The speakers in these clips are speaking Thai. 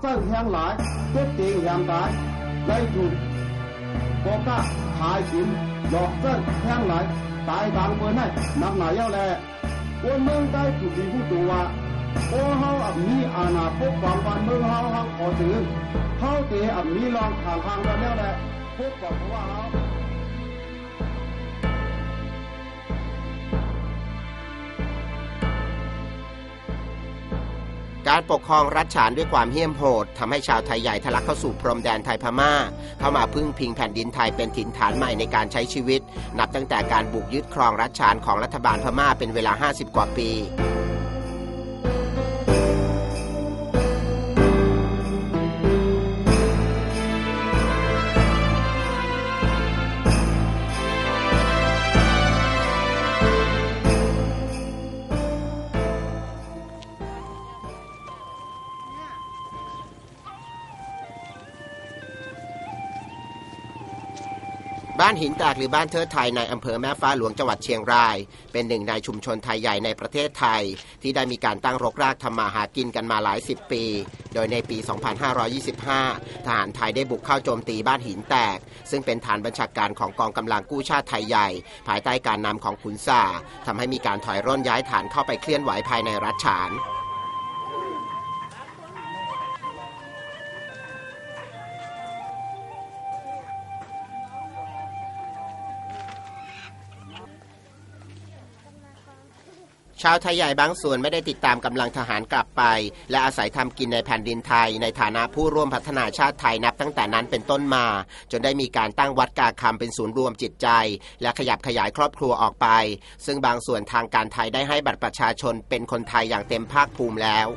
เจ้าแห่งหลายเต็ดเตียงแห่งกายได้ถูกโกกะหายกินหยอกเจ้าแห่งหลายตายกลางเมืองให้หนักหนาเย้าแลคนเมืองได้ถูกดีผู้ตัวโอ้เฮาอับมีอาณาปกป้องวันเมืองเฮาเฮาขอถือเฮาเตอับมีรองทางทางแล้วแล้วแหละปกป้องเพราะว่าเฮา การปกครองรัฐฉานด้วยความเหี้ยมโหดทำให้ชาวไทยใหญ่ทะลักเข้าสู่พรมแดนไทยพม่า เข้ามาพึ่งพิงแผ่นดินไทยเป็นถิ่นฐานใหม่ในการใช้ชีวิต นับตั้งแต่การบุกยึดครองรัฐฉานของรัฐบาลพม่าเป็นเวลา 50 กว่าปี บ้านหินแตกหรือบ้านเทิดไทยในอำเภอแม่ฟ้าหลวงจังหวัดเชียงราย เป็นหนึ่งในชุมชนไทยใหญ่ในประเทศไทย ที่ได้มีการตั้งรกรากทำมาหากินกันมาหลายสิบปี โดยในปี 2525 ทหารไทยได้บุกเข้าโจมตีบ้านหินแตก ซึ่งเป็นฐานบัญชาการของกองกำลังกู้ชาติไทยใหญ่ ภายใต้การนำของขุนซาทำให้มีการถอยร่นย้ายฐานเข้าไปเคลื่อนไหวภายในรัฐฉาน ชาวไทยใหญ่บางส่วนไม่ได้ติดตามกำลังทหารกลับไป และอาศัยทำกินในแผ่นดินไทย ในฐานะผู้ร่วมพัฒนาชาติไทยนับตั้งแต่นั้นเป็นต้นมา จนได้มีการตั้งวัดกาคำเป็นศูนย์รวมจิตใจ และขยับขยายครอบครัวออกไป ซึ่งบางส่วนทางการไทยได้ให้บัตรประชาชนเป็นคนไทยอย่างเต็มภาคภูมิแล้ว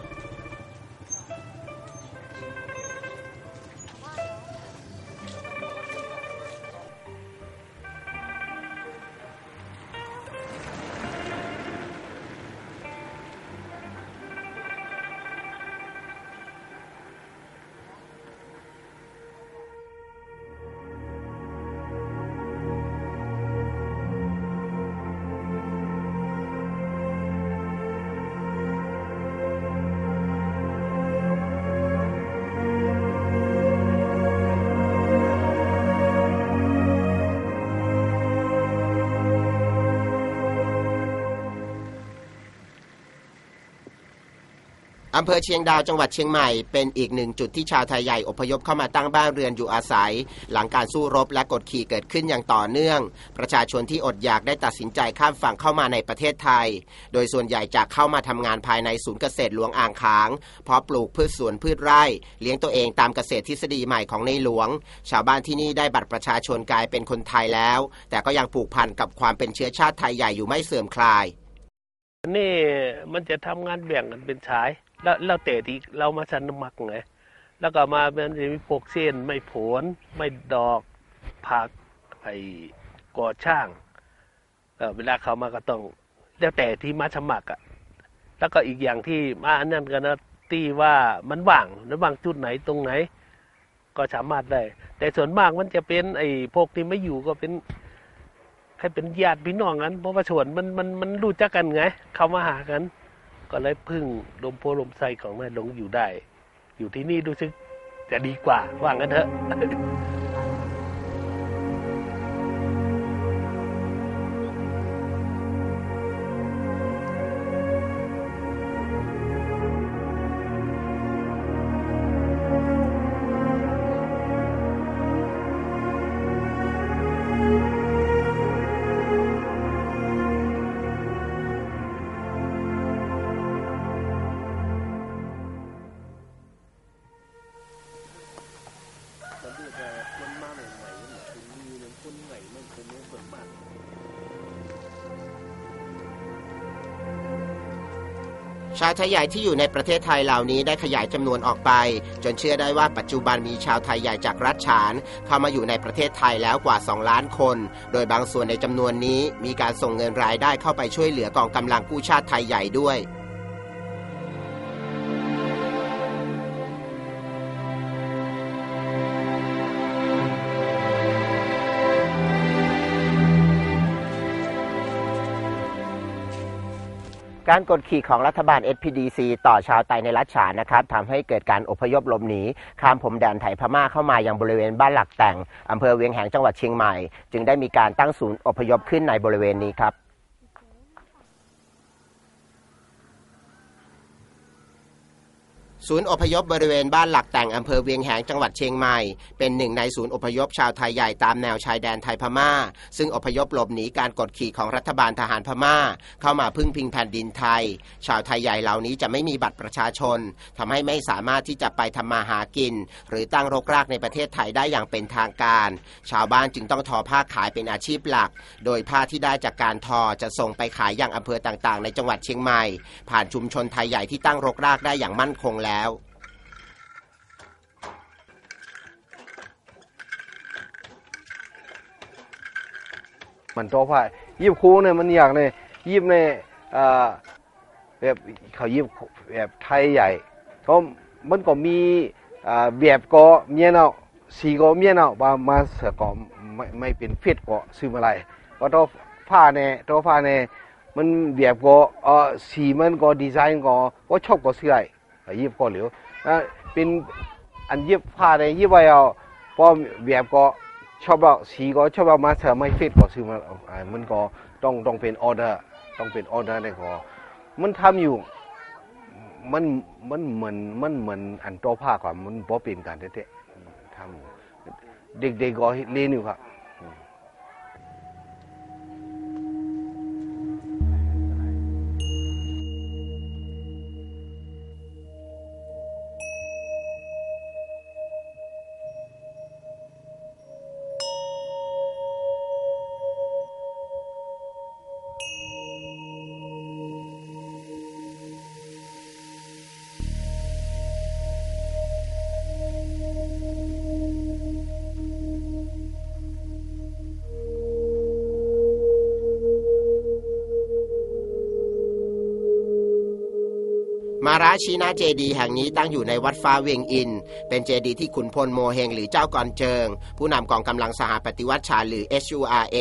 อำเภอเชียงดาวจังหวัดเชียงใหม่ เป็นอีกหนึ่งจุดที่ชาวไทยใหญ่อพยพเข้ามาตั้งบ้านเรือนอยู่อาศัย หลังการสู้รบและกดขี่เกิดขึ้นอย่างต่อเนื่อง ประชาชนที่อดอยากได้ตัดสินใจข้ามฝั่งเข้ามาในประเทศไทย โดยส่วนใหญ่จะเข้ามาทำงานภายในศูนย์เกษตรหลวงอ่างค้าง เพาะปลูกพืชสวนพืชไร่ เลี้ยงตัวเองตามเกษตรทฤษฎีใหม่ของในหลวง ชาวบ้านที่นี่ได้บัตรประชาชนกลายเป็นคนไทยแล้ว แต่ก็ยังผูกพันกับความเป็นเชื้อชาติไทยใหญ่อยู่ไม่เสื่อมคลายนี่มันจะทำงานแบ่งกันเป็นฉาย แล้วแล้วแต่ที่เรามาชันมักไงแล้วก็มามันจะมีพวกเส้นไม่ผลไม่ดอกผักไอ้ก่อช่างเออเวลาเขามาก็ต้องแล้วแต่ที่มาสมัครอะ แล้วก็อีกอย่างที่มาอันนั้นกันนะที่ว่ามันว่างมันว่างจุดไหนตรงไหน ก็สามารถได้ แต่ส่วนมากมันจะเป็นไอ้พวกที่ไม่อยู่ก็เป็นให้เป็นญาติพี่น้องกันเพราะว่าส่วนมันมันมันรู้จักกันไง เขามาหากัน ก็เลยพึ่งลมโพลมไส้ของแม่หลงอยู่ได้ อยู่ที่นี่รู้สึกจะดีกว่าว่างั้นเถอะ ชาวไทยใหญ่ที่อยู่ในประเทศไทยเหล่านี้ได้ขยายจำนวนออกไป จนเชื่อได้ว่าปัจจุบันมีชาวไทยใหญ่จากรัฐฉาน เข้ามาอยู่ในประเทศไทยแล้วกว่า 2 ล้านคน โดยบางส่วนในจำนวนนี้มีการส่งเงินรายได้เข้าไปช่วยเหลือกองกำลังกู้ชาติไทยใหญ่ด้วย การกดขี่ของรัฐบาล SPDC ต่อชาวไตในรัฐฉานนะครับทำให้เกิดการอพยพหลบหนีข้ามพรมแดนไทยพม่าเข้ามายังบริเวณบ้านหลักแต่งอำเภอเวียงแหงจังหวัดเชียงใหม่ จึงได้มีการตั้งศูนย์อพยพขึ้นในบริเวณนี้ครับ ศูนย์อพยพบริเวณบ้านหลักแต่งอำเภอเวียงแหงจังหวัดเชียงใหม่ เป็นหนึ่งในศูนย์อพยพชาวไทยใหญ่ตามแนวชายแดนไทยพม่า ซึ่งอพยพหลบหนีการกดขี่ของรัฐบาลทหารพม่า เข้ามาพึ่งพิงแผ่นดินไทย ชาวไทยใหญ่เหล่านี้จะไม่มีบัตรประชาชนทำให้ไม่สามารถที่จะไปทำมาหากิน หรือตั้งรกรากในประเทศไทยได้อย่างเป็นทางการ ชาวบ้านจึงต้องทอผ้าขายเป็นอาชีพหลัก โดยผ้าที่ได้จากการทอจะส่งไปขายยังอำเภอต่างๆ ในจังหวัดเชียงใหม่ ผ่านชุมชนไทยใหญ่ที่ตั้งรกรากได้อย่างมั่นคงแล้วมันโตผ้ายิบคูเนี่ยมันอยากเนี่ยยิบเนี่ยเอ่อแบบเขายิบแบบไทยใหญ่ก็มันก็มีอ่าแบบก็เมียนเอาสีก็เมียนเอาบามาเสือก็ไม่ไม่เป็นเฟิตก็ซื้อมาไรเพราะตัวผ้าเนี่ยตัวผ้าเนี่ยมันแบบก็เออสีมันก็ดีไซน์ก็ก็ชอบก็ซื้อไร ยิบก็เหลียวอ่าเป็นอันยิบผ้าเนี่ยยิบไว้เอาพอแบบก็ชอบเราสีก็ชอบเรามาเสริมไม่ฟิตก็ซื้อมาอ่ามันก็ต้องต้องเป็นออเดอร์ต้องเป็นออเดอร์ได้ก็มันทำอยู่มันมันเหมือนมันเหมือนอันโตผ้ากว่ามันบ่เป็นการเตะๆทำเด็กๆก็เรียนอยู่ครับ มาราชีนาเจดีแห่งนี้ตั้งอยู่ในวัดฟ้าเวียงอิน เป็นเจดีที่ขุนพลโมเฮงหรือเจ้ากอนเจิง ผู้นำกองกำลังสหปฏิวัติชาหรือ SURA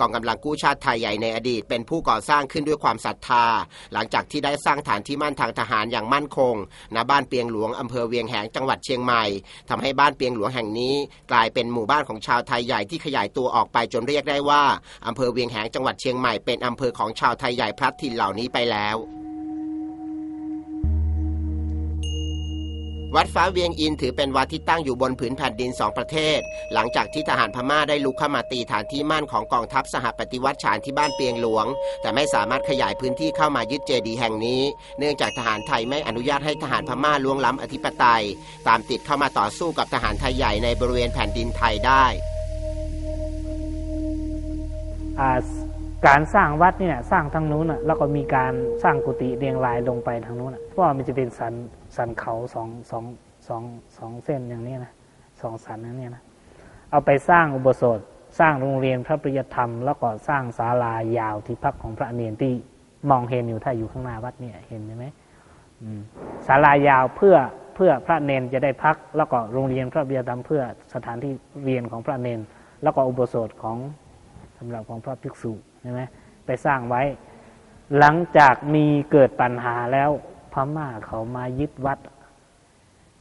กองกำลังกู้ชาติไทยใหญ่ในอดีต เป็นผู้ก่อสร้างขึ้นด้วยความศรัทธา หลังจากที่ได้สร้างฐานที่มั่นทางทหารอย่างมั่นคงณบ้านเปียงหลวงอำเภอเวียงแหงจังหวัดเชียงใหม่ทำให้บ้านเปียงหลวงแห่งนี้ กลายเป็นหมู่บ้านของชาวไทยใหญ่ที่ขยายตัวออกไปจนเรียกได้ว่าอำเภอเวียงแหงจังหวัดเชียงใหม่เป็นอำเภอของชาวไทยใหญ่พลัดถิ่นเหล่านี้ไปแล้ว วัดฟ้าเวียงอินถือเป็นวัดที่ตั้งอยู่บนผืนแผ่นดินสองประเทศ หลังจากที่ทหารพม่าได้ลุกเข้ามาตีฐานที่มั่นของกองทัพสหปฏิวัติฉานที่บ้านเปียงหลวง แต่ไม่สามารถขยายพื้นที่เข้ามายึดเจดีย์แห่งนี้ เนื่องจากทหารไทยไม่อนุญาตให้ทหารพม่าล่วงล้ำอธิปไตย ตามติดเข้ามาต่อสู้กับทหารไทยใหญ่ในบริเวณแผ่นดินไทยได้อ่า การสร้างวัดเนี่ยสร้างทางนู้นอะแล้วก็มีการสร้างกุฏิเรียงรายลงไปทางนู้นอะเพราะว่ามันจะเป็นสันสันเขาสองสองสองสองเส้นอย่างนี้นะสองสันนั้นเนี่ยนะเอาไปสร้างอุโบสถสร้างโรงเรียนพระปริยธรรม แล้วก็สร้างศาลายาวที่พักของพระเนรที่มองเห็นอยู่ถ้าอยู่ข้างหน้าวัดเนี่ยเห็นไหมศาลายาวเพื่อเพื่อพระเนนจะได้พัก แล้วก็โรงเรียนพระปริยธรรมเพื่อสถานที่เรียนของพระเนน แล้วก็อุโบสถของสำหรับของพระภิกษุ ช่ไหมไปสร้างไว้ หลังจากมีเกิดปัญหาแล้วพม่าเขามายึดวัด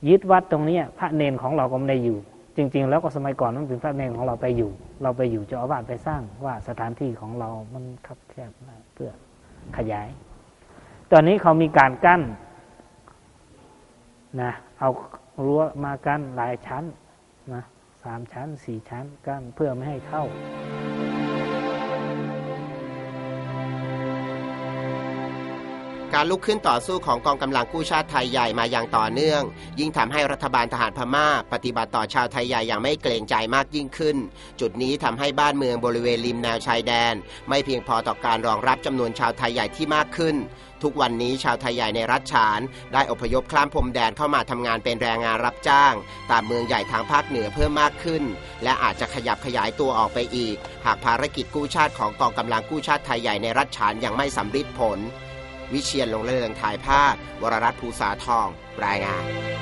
ยึดวัดตรงนี้พระเนนของเราก็ไม่ได้อยู่ จริง ๆ แล้วก็สมัยก่อนมันเป็นพระเนนของเราไปอยู่ เราไปอยู่เจ้าอาวาสไปสร้างว่าสถานที่ของเรามันคับแคบเพื่อขยาย ตอนนี้เขามีการกั้นนะเอารั้วมากั้นหลายชั้นนะสามชั้นสี่ชั้นกั้นเพื่อไม่ให้เข้า การลุกขึ้นต่อสู้ของกองกำลังกู้ชาติไทยใหญ่มาอย่างต่อเนื่อง ยิ่งทำให้รัฐบาลทหารพม่า ปฏิบัติต่อชาวไทยใหญ่อย่างไม่เกรงใจมากยิ่งขึ้น จุดนี้ทำให้บ้านเมืองบริเวณริมแนวชายแดน ไม่เพียงพอต่อการรองรับจำนวนชาวไทยใหญ่ที่มากขึ้น ทุกวันนี้ชาวไทยใหญ่ในรัฐฉาน ได้อพยพข้ามพรมแดนเข้ามาทำงานเป็นแรงงานรับจ้าง ตามเมืองใหญ่ทางภาคเหนือเพิ่มมากขึ้น และอาจจะขยับขยายตัวออกไปอีก หากภารกิจกู้ชาติของกองกำลังกู้ชาติไทยใหญ่ในรัฐฉานยังไม่สำเร็จผล วิเชียนลงเรืองถ่ายภาพ วรรัตน์ภูษาทอง รายงาน